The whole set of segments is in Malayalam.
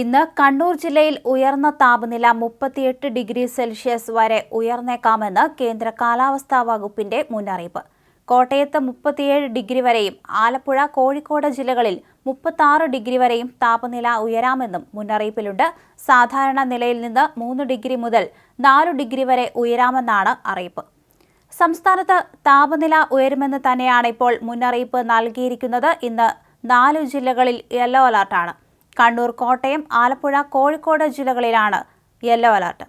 ഇന്ന് കണ്ണൂർ ജില്ലയിൽ ഉയർന്ന താപനില മുപ്പത്തിയെട്ട് ഡിഗ്രി സെൽഷ്യസ് വരെ ഉയർന്നേക്കാമെന്ന് കേന്ദ്ര കാലാവസ്ഥാ വകുപ്പിന്റെ മുന്നറിയിപ്പ്. കോട്ടയത്ത് മുപ്പത്തിയേഴ് ഡിഗ്രി വരെയും ആലപ്പുഴ കോഴിക്കോട് ജില്ലകളിൽ മുപ്പത്തി ഡിഗ്രി വരെയും താപനില ഉയരാമെന്നും മുന്നറിയിപ്പിലുണ്ട്. സാധാരണ നിലയിൽ നിന്ന് മൂന്ന് ഡിഗ്രി മുതൽ നാല് ഡിഗ്രി വരെ ഉയരാമെന്നാണ് അറിയിപ്പ്. സംസ്ഥാനത്ത് താപനില ഉയരുമെന്ന് തന്നെയാണ് ഇപ്പോൾ മുന്നറിയിപ്പ് നൽകിയിരിക്കുന്നത്. ഇന്ന് നാല് ജില്ലകളിൽ യെല്ലോ അലർട്ടാണ്. കണ്ണൂർ കോട്ടയം ആലപ്പുഴ കോഴിക്കോട് ജില്ലകളിലാണ് യെല്ലോ അലർട്ട്.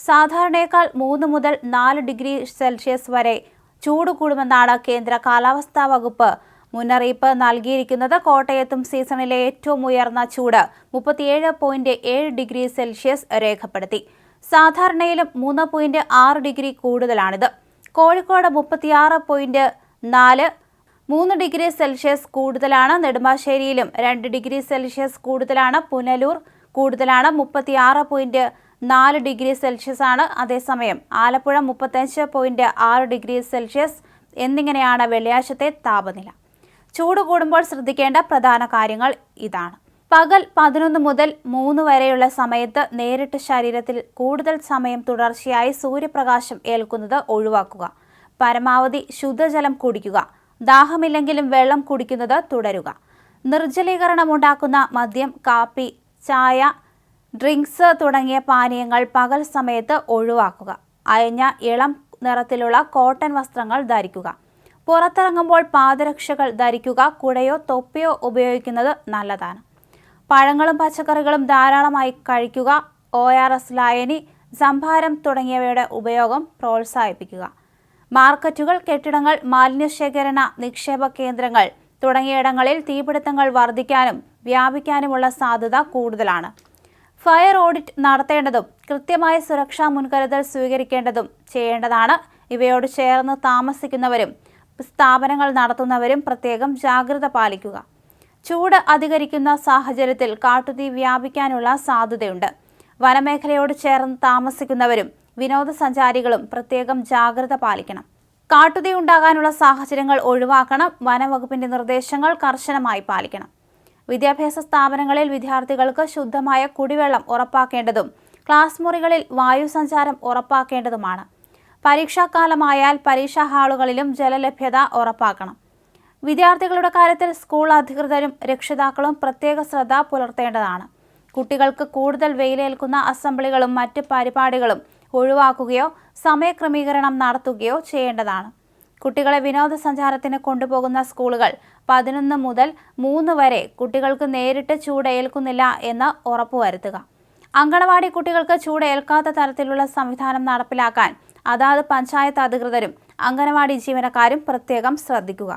സാധാരണയേക്കാൾ മൂന്ന് മുതൽ നാല് ഡിഗ്രി സെൽഷ്യസ് വരെ ചൂട് കൂടുമെന്നാണ് കേന്ദ്ര കാലാവസ്ഥാ വകുപ്പ് മുന്നറിയിപ്പ് നൽകിയിരിക്കുന്നത്. കോട്ടയത്തും സീസണിലെ ഏറ്റവും ഉയർന്ന ചൂട് മുപ്പത്തിയേഴ് പോയിന്റ് ഏഴ് ഡിഗ്രി സെൽഷ്യസ് രേഖപ്പെടുത്തി. സാധാരണയിലും മൂന്ന് പോയിന്റ് ആറ് ഡിഗ്രി കൂടുതലാണിത്. കോഴിക്കോട് മുപ്പത്തിയാറ് പോയിന്റ് നാല് മൂന്ന് ഡിഗ്രി സെൽഷ്യസ് കൂടുതലാണ് നെടുമ്പാശ്ശേരിയിലും രണ്ട് ഡിഗ്രി സെൽഷ്യസ് കൂടുതലാണ് പുനലൂർ കൂടുതലാണ് മുപ്പത്തിയാറ് പോയിന്റ് നാല് ഡിഗ്രി സെൽഷ്യസ് ആണ്. അതേസമയം ആലപ്പുഴ മുപ്പത്തഞ്ച് പോയിന്റ് ആറ് ഡിഗ്രി സെൽഷ്യസ് എന്നിങ്ങനെയാണ് വെള്ളിയാഴ്ചത്തെ താപനില. ചൂട് കൂടുമ്പോൾ ശ്രദ്ധിക്കേണ്ട പ്രധാന കാര്യങ്ങൾ ഇതാണ്. പകൽ പതിനൊന്ന് മുതൽ മൂന്ന് വരെയുള്ള സമയത്ത് നേരിട്ട് ശരീരത്തിൽ കൂടുതൽ സമയം തുടർച്ചയായി സൂര്യപ്രകാശം ഏൽക്കുന്നത് ഒഴിവാക്കുക. പരമാവധി ശുദ്ധജലം കുടിക്കുക. ദാഹമില്ലെങ്കിലും വെള്ളം കുടിക്കുന്നത് തുടരുക. നിർജലീകരണം ഉണ്ടാക്കുന്ന മദ്യം കാപ്പി ചായ ഡ്രിങ്ക്സ് തുടങ്ങിയ പാനീയങ്ങൾ പകൽ സമയത്ത് ഒഴിവാക്കുക. അയഞ്ഞ ഇളം നിറത്തിലുള്ള കോട്ടൺ വസ്ത്രങ്ങൾ ധരിക്കുക. പുറത്തിറങ്ങുമ്പോൾ പാദരക്ഷകൾ ധരിക്കുക കുടയോ തൊപ്പിയോ ഉപയോഗിക്കുന്നത് നല്ലതാണ്. പഴങ്ങളും പച്ചക്കറികളും ധാരാളമായി കഴിക്കുക ഒ ആർ എസ് ലായനി സംഭാരം തുടങ്ങിയവയുടെ ഉപയോഗം പ്രോത്സാഹിപ്പിക്കുക. മാർക്കറ്റുകൾ കെട്ടിടങ്ങൾ മാലിന്യശേഖരണ നിക്ഷേപ കേന്ദ്രങ്ങൾ തുടങ്ങിയിടങ്ങളിൽ തീപിടുത്തങ്ങൾ വർദ്ധിക്കാനും വ്യാപിക്കാനുമുള്ള സാധ്യത കൂടുതലാണ്. ഫയർ ഓഡിറ്റ് നടത്തേണ്ടതും കൃത്യമായ സുരക്ഷാ മുൻകരുതൽ സ്വീകരിക്കേണ്ടതും ചെയ്യേണ്ടതാണ്. ഇവയോട് ചേർന്ന് താമസിക്കുന്നവരും സ്ഥാപനങ്ങൾ നടത്തുന്നവരും പ്രത്യേകം ജാഗ്രത പാലിക്കുക. ചൂട് അധികരിക്കുന്ന സാഹചര്യത്തിൽ കാട്ടുതീ വ്യാപിക്കാനുള്ള സാധ്യതയുണ്ട്. വനമേഖലയോട് ചേർന്ന് താമസിക്കുന്നവരും വിനോദസഞ്ചാരികളും പ്രത്യേകം ജാഗ്രത പാലിക്കണം. കാട്ടുതീ ഉണ്ടാകാനുള്ള സാഹചര്യങ്ങൾ ഒഴിവാക്കണം വനവകുപ്പിന്റെ നിർദ്ദേശങ്ങൾ കർശനമായി പാലിക്കണം. വിദ്യാഭ്യാസ സ്ഥാപനങ്ങളിൽ വിദ്യാർത്ഥികൾക്ക് ശുദ്ധമായ കുടിവെള്ളം ഉറപ്പാക്കേണ്ടതും ക്ലാസ് മുറികളിൽ വായു സഞ്ചാരം ഉറപ്പാക്കേണ്ടതുമാണ്. പരീക്ഷാകാലമായാൽ പരീക്ഷാ ഹാളുകളിലും ജലലഭ്യത ഉറപ്പാക്കണം. വിദ്യാർത്ഥികളുടെ കാര്യത്തിൽ സ്കൂൾ അധികൃതരും രക്ഷിതാക്കളും പ്രത്യേക ശ്രദ്ധ പുലർത്തേണ്ടതാണ്. കുട്ടികൾക്ക് കൂടുതൽ വെയിലേൽക്കുന്ന അസംബ്ലികളും മറ്റ് പരിപാടികളും ഒഴിവാക്കുകയോ സമയക്രമീകരണം നടത്തുകയോ ചെയ്യേണ്ടതാണ്. കുട്ടികളെ വിനോദസഞ്ചാരത്തിന് കൊണ്ടുപോകുന്ന സ്കൂളുകൾ പതിനൊന്ന് മുതൽ മൂന്ന് വരെ കുട്ടികൾക്ക് നേരിട്ട് ചൂട് ഏൽക്കുന്നില്ല എന്ന് ഉറപ്പുവരുത്തുക. അങ്കണവാടി കുട്ടികൾക്ക് ചൂട് ഏൽക്കാത്ത തരത്തിലുള്ള സംവിധാനം നടപ്പിലാക്കാൻ അതാത് പഞ്ചായത്ത് അധികൃതരും അങ്കണവാടി ജീവനക്കാരും പ്രത്യേകം ശ്രദ്ധിക്കുക.